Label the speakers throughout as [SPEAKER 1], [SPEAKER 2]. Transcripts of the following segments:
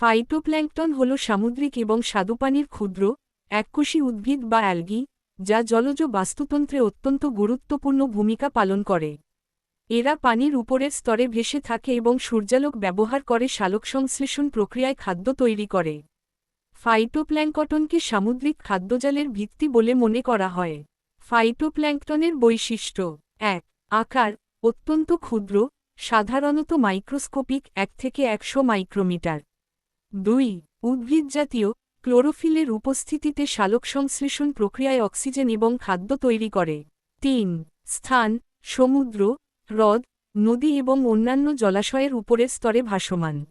[SPEAKER 1] Phytoplankton হল সামুদ্রিক এবং স্বাদুপানির ক্ষুদ্র, এককোষী উদ্ভিদ বা অ্যালগি, যা জলজ বাস্তুতন্ত্রে অত্যন্ত গুরুত্বপূর্ণ ভূমিকা পালন করে। এরা পানির উপরের স্তরে ভেসে থাকে এবং সূর্যালোক ব্যবহার করে সালোকসংশ্লেষণ প্রক্রিয়ায় খাদ্য তৈরি করে। ফাইটোপ্ল্যাঙ্কটনকে সামুদ্রিক খাদ্যজালের ভিত্তি বলে মনে করা হয়। ফাইটোপ্ল্যাঙ্কটনের বৈশিষ্ট্য এক, আকার, অত্যন্ত ক্ষুদ্র, সাধারণত মাইক্রোস্কোপিক, এক থেকে একশো মাইক্রোমিটার। দুই উদ্ভিদজাতীয় ক্লোরোফিলের উপস্থিতিতে সালোকসংশ্লেষণ প্রক্রিয়ায় অক্সিজেন এবং খাদ্য তৈরি করে। তিন, স্থান, সমুদ্র, হ্রদ, নদী এবং অন্যান্য জলাশয়ের উপরের স্তরে ভাসমান।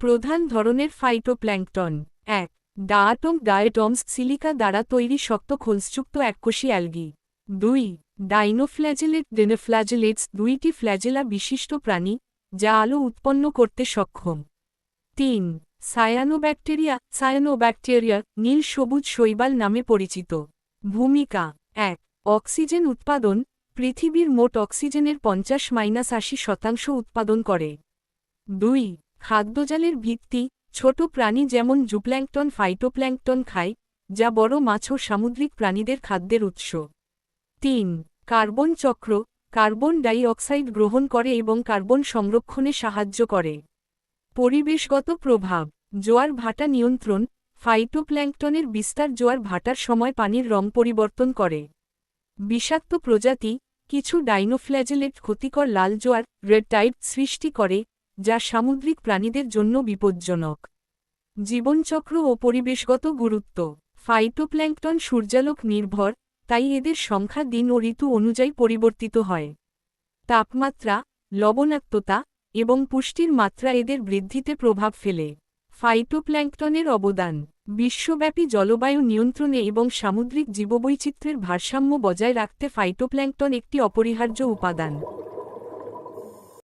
[SPEAKER 1] প্রধান ধরনের ফাইটোপ্ল্যাঙ্কটন এক ডায়াটম ডায়েটমস সিলিকা দ্বারা তৈরি শক্ত খোলসযুক্ত এককোষী অ্যালগি। দুই, ডাইনোফ্ল্যাজেলেট ডেনোফ্ল্যাজেলেটস দুইটি ফ্ল্যাজেলা বিশিষ্ট প্রাণী, যা আলো উৎপন্ন করতে সক্ষম। তিন সায়ানোব্যাকটেরিয়া সায়ানোব্যাকটেরিয়া নীল সবুজ শৈবাল নামে পরিচিত। ভূমিকা, এক, অক্সিজেন উৎপাদন, পৃথিবীর মোট অক্সিজেনের পঞ্চাশ মাইনাস আশি শতাংশ উৎপাদন করে। দুই, খাদ্যজালের ভিত্তি, ছোট প্রাণী যেমন জুপ্ল্যাঙ্কটন ফাইটোপ্ল্যাঙ্কটন খায়, যা বড় মাছ ও সামুদ্রিক প্রাণীদের খাদ্যের উৎস। তিন, কার্বন চক্র, কার্বন ডাই অক্সাইড গ্রহণ করে এবং কার্বন সংরক্ষণে সাহায্য করে। পরিবেশগত প্রভাব জোয়ার ভাটা নিয়ন্ত্রণ ফাইটোপ্ল্যাঙ্কটনের বিস্তার জোয়ার ভাটার সময় পানির রং পরিবর্তন করে। বিষাক্ত প্রজাতি, কিছু ডাইনোফ্ল্যাজেলেট ক্ষতিকর লাল জোয়ার, রেড টাইড সৃষ্টি করে, যা সামুদ্রিক প্রাণীদের জন্য বিপজ্জনক। জীবনচক্র ও পরিবেশগত গুরুত্ব। ফাইটোপ্ল্যাঙ্কটন সূর্যালোক নির্ভর, তাই এদের সংখ্যা দিন ও ঋতু অনুযায়ী পরিবর্তিত হয়। তাপমাত্রা, লবণাক্ততা এবং পুষ্টির মাত্রা এদের বৃদ্ধিতে প্রভাব ফেলে। ফাইটোপ্ল্যাঙ্কটনের অবদান, বিশ্বব্যাপী জলবায়ু নিয়ন্ত্রণে এবং সামুদ্রিক জীববৈচিত্র্যের ভারসাম্য বজায় রাখতে ফাইটোপ্ল্যাঙ্কটন একটি অপরিহার্য উপাদান।